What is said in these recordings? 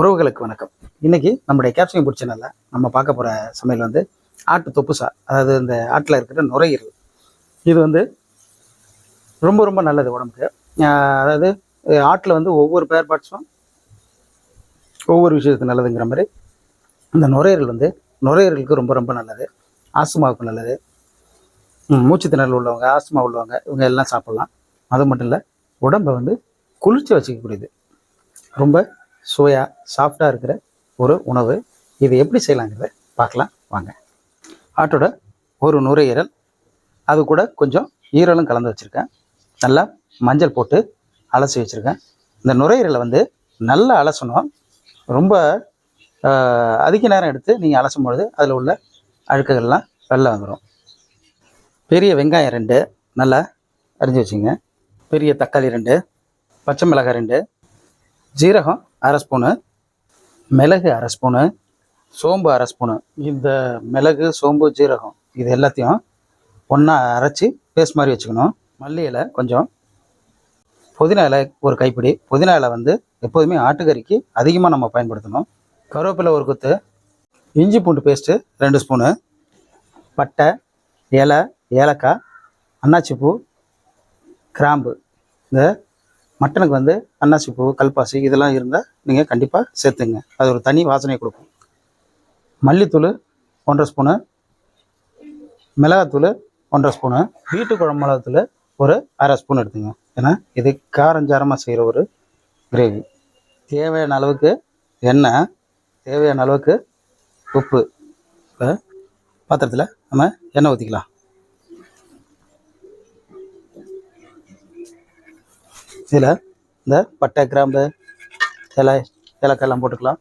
உறவுகளுக்கு வணக்கம். இன்னைக்கு நம்முடைய கேப்சிகம் பிடிச்ச சேனல்ல நம்ம பார்க்க போகிற சமையல் வந்து ஆட்டு தொப்புசா அதாவது இந்த ஆட்டில் இருக்கிற நுரையீரல். இது வந்து ரொம்ப ரொம்ப நல்லது உடம்புக்கு. அதாவது ஆட்டில் வந்து ஒவ்வொரு பேர் பார்ட்ஸும் ஒவ்வொரு விஷயத்துக்கு நல்லதுங்கிற மாதிரி இந்த நுரையீரல் வந்து நுரையீரலுக்கு ரொம்ப ரொம்ப நல்லது. ஆஸ்துமாவுக்கு நல்லது. மூச்சு திணறல் உள்ளவங்க ஆஸ்துமா உள்ளவங்க இவங்க எல்லாம் சாப்பிட்லாம். அது மட்டும் இல்லை உடம்பை வந்து குளிர்ச்சி வச்சுக்கக்கூடியது. ரொம்ப சுவையாக சாஃப்டாக இருக்கிற ஒரு உணவு. இது எப்படி செய்யலாங்கிறத பார்க்கலாம். வாங்க. ஆட்டோட ஒரு நுரையீரல். அது கூட கொஞ்சம் ஈரலும் கலந்து வச்சுருக்கேன். நல்லா மஞ்சள் போட்டு அலசி வச்சுருக்கேன். இந்த நுரையீரலை வந்து நல்லா அலசணும். ரொம்ப அதிக நேரம் எடுத்து நீங்கள் அலசும் பொழுது அதில் உள்ள அழுக்குகள்லாம் வெளில வந்துடும் பெரிய வெங்காயம் ரெண்டு. நல்லா அரிஞ்சு வச்சுங்க பெரிய தக்காளி ரெண்டு. பச்சை மிளகாய் ரெண்டு. ஜீரகம் அரை ஸ்பூனு மிளகு அரை ஸ்பூனு சோம்பு அரை ஸ்பூனு. இந்த மிளகு சோம்பு ஜீரகம் இது எல்லாத்தையும் ஒன்றா அரைச்சி பேஸ்ட் மாதிரி வச்சுக்கணும். மல்லி இலை கொஞ்சம். புதினா இலை ஒரு கைப்பிடி. புதினா இலை வந்து எப்போதுமே ஆட்டுக்கறிக்கு அதிகமாக நம்ம பயன்படுத்தணும். கருவேப்பிலை ஒரு கொத்து இஞ்சி பூண்டு பேஸ்ட்டு ரெண்டு ஸ்பூனு பட்டை இலை ஏலக்காய் அன்னாச்சிப்பூ கிராம்பு. இந்த மட்டனுக்கு வந்து அன்னாசிப்பூ கல்பாசி இதெல்லாம் இருந்தால் நீங்கள் கண்டிப்பாக சேர்த்துங்க. அது ஒரு தனி வாசனையை கொடுக்கும். மல்லித்தூள் ஒன்றரை ஸ்பூனு. மிளகாத்தூள் ஒன்றரை ஸ்பூனு. வீட்டு குழம்பு மிளகாத்தூள் ஒரு அரை ஸ்பூன் எடுத்துங்க. ஏன்னா இது காரஞ்சாரமாக செய்கிற ஒரு கிரேவி தேவையான அளவுக்கு எண்ணெய் தேவையான அளவுக்கு உப்பு. இப்போ பாத்திரத்தில் நம்ம எண்ணெய் ஊற்றிக்கலாம் இதில் இந்த பட்டை கிராம்பு இலை ஏலக்காய் எல்லாம் போட்டுக்கலாம்.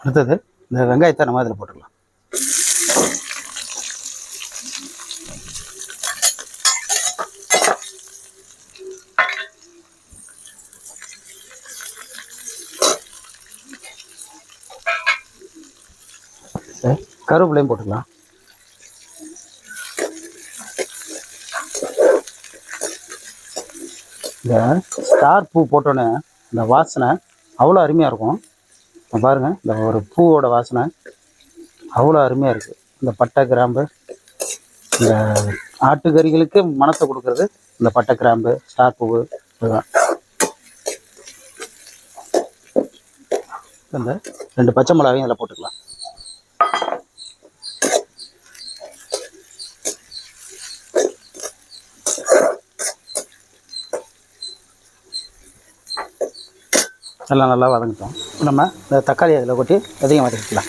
அடுத்தது இந்த வெங்காயத்தை நம்ம அதில் போட்டுக்கலாம். கருவேப்பிலையும் போட்டுக்கலாம். இந்த ஸ்டார் பூ போட்டோன்னே இந்த வாசனை அவ்வளோ அருமையாக இருக்கும். பாருங்கள் இந்த ஒரு பூவோட வாசனை அவ்வளோ அருமையாக இருக்குது இந்த பட்டை கிராம்பு இந்த ஆட்டுக்கறிகளுக்கு மனத்தை கொடுக்கறது இந்த பட்டை கிராம்பு ஸ்டார் பூவு இதுதான். இந்த ரெண்டு பச்சை மிளகாயும் இதில் போட்டுக்கலாம். எல்லாம் நல்லா வதங்கிட்டோம். நம்ம இந்த தக்காளி அதில் கொட்டி அதிகம் வதக்கிக்கலாம்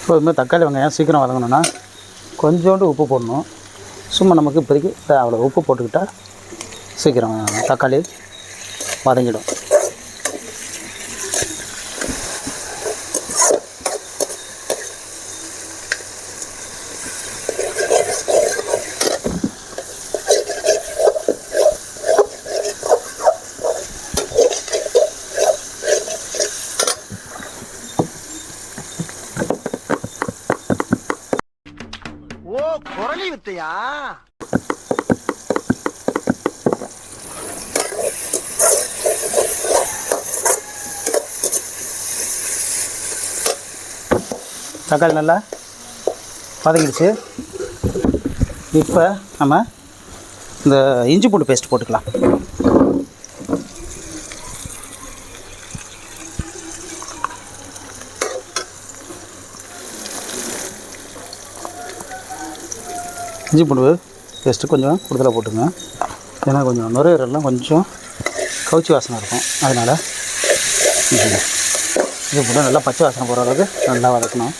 எப்போதுமே தக்காளி வெங்காயம் சீக்கிரம் வதங்கணும்னா கொஞ்சோண்டு உப்பு போடணும். சும்மா நமக்கு இப்போதைக்கு அவ்வளோ உப்பு போட்டுக்கிட்டால் சீக்கிரம் தக்காளி வதங்கிடும் ஓ குரலி வித்தையா? தக்காளி நல்லா வதங்கிடுச்சு இப்போ நம்ம இந்த இஞ்சி பூண்டு பேஸ்ட் போட்டுக்கலாம். இஞ்சி பூண்டு பேஸ்ட்டு கொஞ்சம் கூடுதலாக போட்டுங்க ஏன்னா கொஞ்சம் நுரையீரல்லாம் கொஞ்சம் கவுச்சி வாசனை இருக்கும். அதனால் இது போட்டு நல்லா பச்சை வாசனை போகிற அளவுக்கு நல்லா வதக்கணும்.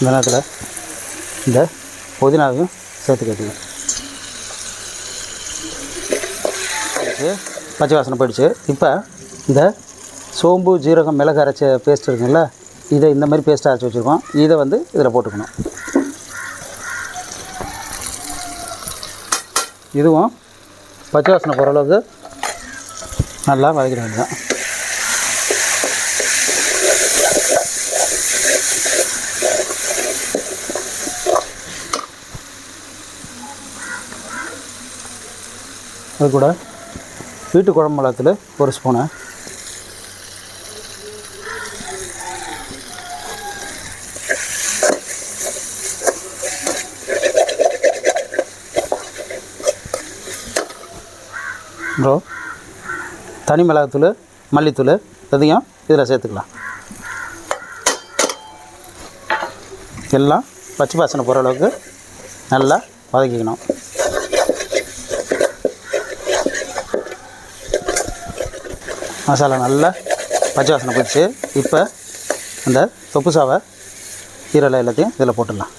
இந்த நேரத்தில் இந்த புதினாவையும் சேர்த்து கட்டிங்க பச்சை வாசனை போயிடுச்சு. இப்போ இந்த சோம்பு ஜீரகம் மிளகு அரைச்ச பேஸ்ட் இருக்குங்களா இதை இந்த மாதிரி பேஸ்ட்டாக அரைச்சி வச்சுருக்கோம். இதை வந்து இதில் போட்டுக்கணும். இதுவும் பச்சை வாசனை போகிற அளவுக்கு நல்லா வதக்கிட வேண்டியதான் அது கூட வீட்டு குழம்பு மிளகாத்தூள் ஒரு ஸ்பூனு. ப்ரோ தனி மிளகாத்தூள் மல்லித்தூள் இதையும் இதில் சேர்த்துக்கலாம். எல்லாம் பச்சை பாசனை போகிற அளவுக்கு நல்லா வதக்கிக்கணும். மசாலா நல்லா பச்சை வாசனை போயிடுச்சு. இப்போ அந்த தொப்பு சாவை ஈரலை எல்லாத்தையும் இதில் போட்டுடலாம்.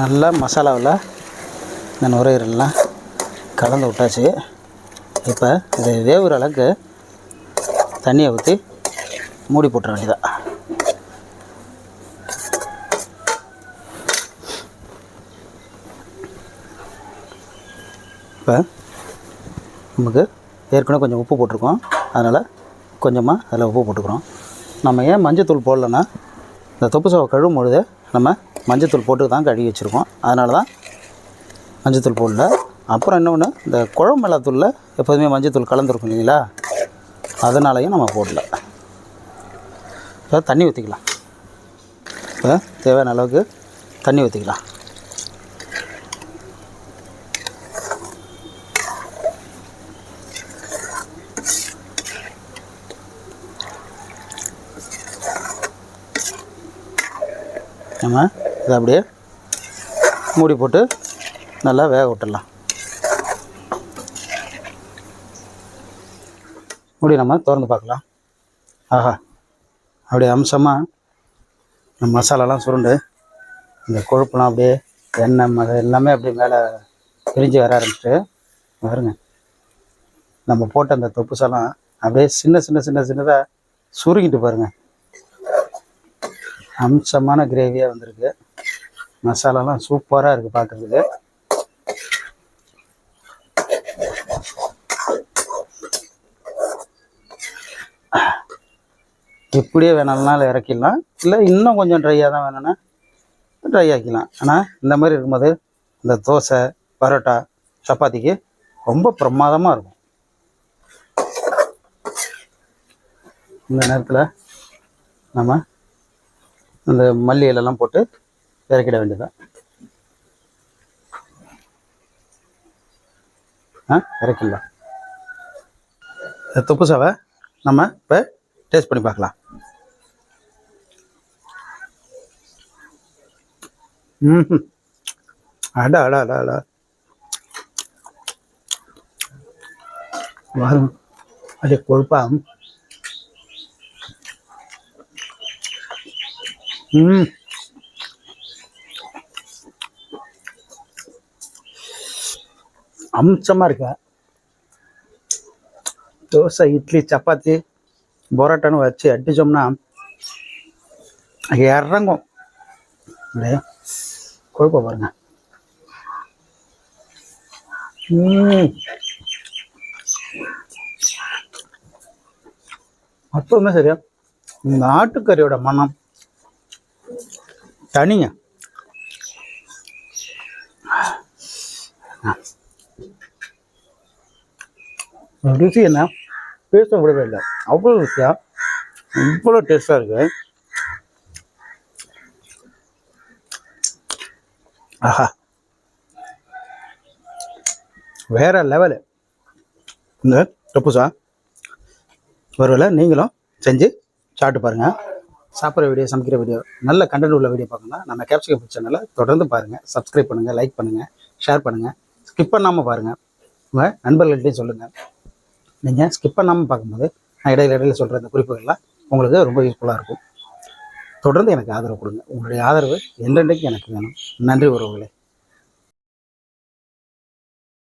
நல்லா மசாலாவில் இந்த நுரையீரல்லாம் கலந்து விட்டாச்சு. இப்போ இது வேவுற அளவுக்கு தண்ணியை ஊற்றி மூடி போட்டுற வேண்டியதான் இப்போ நமக்கு ஏற்கனவே கொஞ்சம் உப்பு போட்டிருக்கோம். அதனால் கொஞ்சமாக அதில் உப்பு போட்டுக்கிறோம். நம்ம ஏன் மஞ்சத்தூள் போடலன்னா இந்த தொப்பு சவை கழுவும் பொழுது நம்ம மஞ்சத்தூள் போட்டு தான் கழுவி வச்சுருக்கோம். அதனால தான் மஞ்சத்தூள் போடல. அப்புறம் இன்னொன்று இந்த குழம்பு மிளகாத்தூளில் எப்போதுமே மஞ்சத்தூள் கலந்துருக்கும் இல்லைங்களா? அதனாலையும் நம்ம போடல. இப்போ தண்ணி ஊற்றிக்கலாம் இப்போ தேவையான அளவுக்கு தண்ணி ஊற்றிக்கலாம் நம்ம இதை அப்படியே மூடி போட்டு நல்லா வேக விட்டுடலாம். மூடி நம்ம திறந்து பார்க்கலாம். ஆஹா அப்படியே அம்சமாக இந்த மசாலாலாம் சுருண்டு இந்த கொழுப்புலாம் அப்படியே எண்ணெய் மத எல்லாமே அப்படியே மேலே பிரிஞ்சு வர ஆரம்பிச்சிட்டு பாருங்க. நம்ம போட்ட அந்த தொப்புசெல்லாம் அப்படியே சின்ன சின்ன சின்ன சின்னதாக சுருங்கிட்டு பாருங்க. அம்சமான கிரேவியாக வந்திருக்கு. மசாலாலாம் சூப்பராக இருக்குது பார்க்குறதுக்கு இப்படியே வேணாலும் இறக்கிடலாம். இல்லை இன்னும் கொஞ்சம் ட்ரையாக தான் வேணும்னா ட்ரை ஆக்கிக்கலாம் ஆனால் இந்த மாதிரி இருக்கும்போது இந்த தோசை பரோட்டா சப்பாத்திக்கு ரொம்ப பிரமாதமாக இருக்கும். இந்த நேரத்தில் நம்ம இந்த மல்லி போட்டு இறக்கிட வேண்டியதான் ஆ இறக்கிடலாம். இந்த தொப்பு சாவை நம்ம இப்போ டேஸ்ட் பண்ணி பார்க்கலாம். ம் அட அட அட அட. வரும் அது கொழுப்பா ம். அம்சமாக இருக்கா. தோசை இட்லி சப்பாத்தி பரோட்டான்னு வச்சு அடிச்சோம்னா இறங்கும். இல்லையா கொழுப்ப பாருங்க. அப்பவுமே சரியா? இந்த ஆட்டுக்கறியோட மனம் தனிங்க. ருசி என்ன? பேச விடவே இல்லை. அவ்வளோ ருசியா? இவ்வளோ டேஸ்டாக இருக்கு. ஆஹா. வேற லெவலு இந்த டப்புசா ஒருவேளை நீங்களும் செஞ்சு சாப்பிட்டு பாருங்கள் சாப்பிட்ற வீடியோ சமைக்கிற வீடியோ நல்ல கண்டென்ட் உள்ள வீடியோ பார்க்கணும்னா நம்ம கேப்சிகம் ஃபுட் சேனலை தொடர்ந்து பாருங்கள் சப்ஸ்கிரைப் பண்ணுங்கள் லைக் பண்ணுங்கள் ஷேர் பண்ணுங்கள் ஸ்கிப் பண்ணாமல் பாருங்கள் உங்கள் நண்பர்கள்ட்டையும் சொல்லுங்கள் நீங்கள் ஸ்கிப் பண்ணாமல் பார்க்கும்போது நான் இடையில இடையில சொல்கிற இந்த குறிப்புகள்லாம் உங்களுக்கு ரொம்ப யூஸ்ஃபுல்லாக இருக்கும். தொடர்ந்து எனக்கு ஆதரவு கொடுங்க. உங்களுடைய ஆதரவு என்றென்றைக்கு எனக்கு வேணும். நன்றி உறவுகளே.